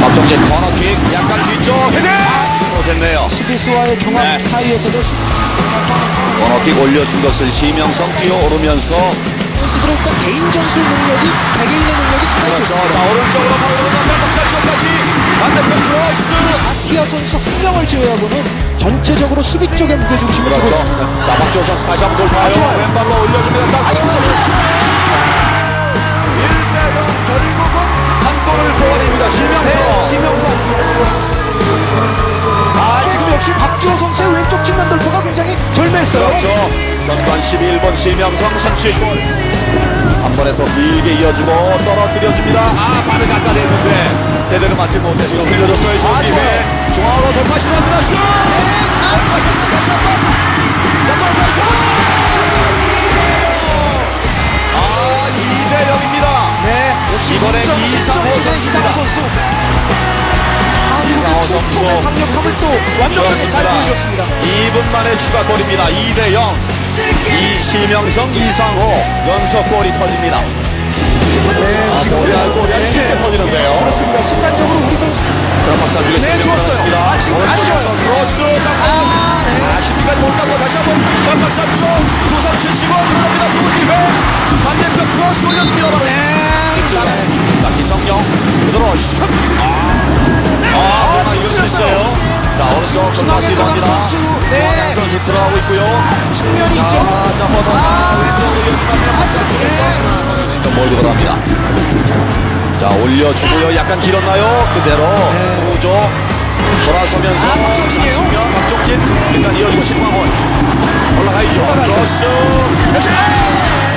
박정진 코너킥 약간 뒤쪽 헤딩 못했네요 수비수와의 경합 네. 사이에서도 코너킥 올려준 것을 시명성 뛰어오르면서 선수들의 일단 개인 전술 능력이 개개인의 능력이 상당히 그렇죠. 좋습니다. 자 오른쪽으로 파고들어가 백업살 쪽까지 반대편 크로스 아티아 선수 한 명을 제외하고는 전체적으로 수비 쪽에 무게중심을 두고 그렇죠. 있습니다. 자 박지호 선수 다시 한번 돌파요 아. 왼발로 올려줍니다 딱 아, 좋습니다. 그렇죠. 전반 11번 시명성 선취 골. 한 번에 더 길게 이어주고 떨어뜨려줍니다. 아, 발을 갖다 댔는데 제대로 맞지 못해서 흘려줬어요. 아, 좋은 기회. 중앙으로 돌파 시도합니다. 슛! 아, 맞췄어. 다시 한 번. 자, 돌파 슛! 아, 2대 0입니다. 네, 역시 이번엔 인정, 이상호 선수입니다. 이상호 선수. 이상호 한국의 선수. 투톱의 강력함을 또 완벽하게 잘 보여줬습니다. 2분 만에 추가골입니다. 2대 0. 이시명성 이상호 연속골이 터집니다. 네, 아, 지금 골이 안 쉽게 네, 터지는데요. 그렇습니다. 순간적으로 우리 선수 그럼 박수 주겠습니다. 네, 좋았어요. 아, 지금 아주 좋아요. 크로스 딱 아, 네. 아, 슈팅까지 못 가고 다시 한번 깜박사 쪽두 선수 치고 들어갑니다. 좋은 기회. 반대편 크로스 올려줍니다. 네, 이쪽에 자, 기성용 그대로 슛. 아, 아, 지금 이길 수 들었어요. 있어요. 자, 오른쪽 네. 중앙에 선수 들어가고 있고요. 측면이 있죠. 자, 자, 뻗어. 아. 왼쪽으로 아, 박사 지금, 쪽에서 진짜 멀리 들어갑니다. 자, 올려주고요. 약간 길었나요? 그대로. 네. 오죠. 돌아서면서. 아, 박종진이에요? 측면 박종진. 일단 이어주고 신광훈. 올라가야죠. 크로스. 그렇지.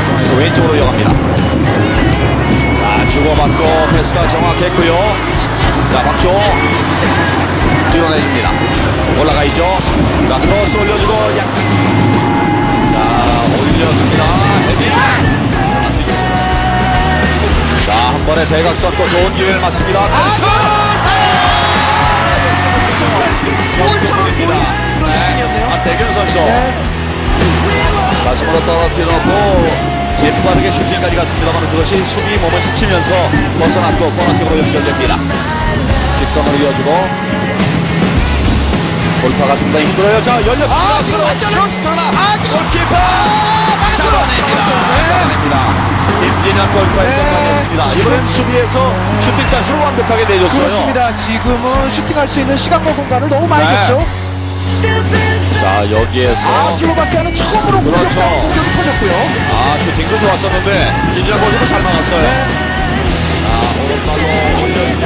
중앙에서 왼쪽으로 이어갑니다. 자, 주고받고 패스가 정확했고요. 자, 박조. 뒤로내줍니다. 올라가 있죠. 자, 크로스 올려주고 약간. 자, 올려줍니다. 헤딩. 자, 한 번에 대각 선고 좋은 기회를 맞습니다. 아, 골처럼 보인 그런 슈팅이었네요. 아, 대균 선수. 네. 가슴으로 떨어뜨려놓고 재빠르게 슈팅까지 갔습니다만 그것이 수비 몸을 스치면서 벗어났고 코너킥으로 연결됩니다. 직선으로 이어주고 돌파가 상당히 힘들어요. 자 열렸습니다. 아, 지금 완전히 그러나 아, 지금 골키퍼. 잡아냅니다. 네. 성공이었습니다. 지금- 이번엔 수비에서 슈팅 찬스를 완벽하게 내줬어요. 그렇습니다. 지금은 슈팅할 수 있는 시간과 공간을 너무 많이 네. 줬죠. 자 여기에서 아, 슬로바키아는 처음으로 그렇죠. 공격당 공격이 터졌고요. 아 슈팅도 좋았었는데 김진현 골키퍼 잘 막았어요. 네. 자 오른발로 올려주고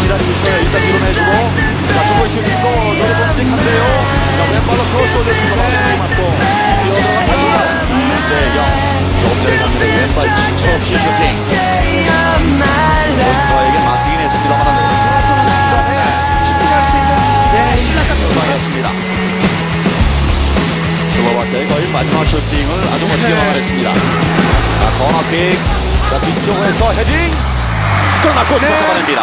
기다리고 있어요. 일단 뒤로 내주고 자, 슈팅 고 노래 봄직한데요. 자, 왼발로 크로스 올려주고 바로 맞고 뛰어들어갑니다. 네, 영. 조금 전에 장면에 왼발 칭찬 없이 슈팅. 골키퍼에게 막히긴 했습니다만 돌아서는 순간에 슈팅할 수 있는 네, 거 막았습니다. 슬로바키아의 거의 마지막 슈팅을 아주 멋지게 막아냈습니다. 자, 코너킥. 자, 뒤쪽에서 헤딩. 골키퍼 네. 잡아냅니다.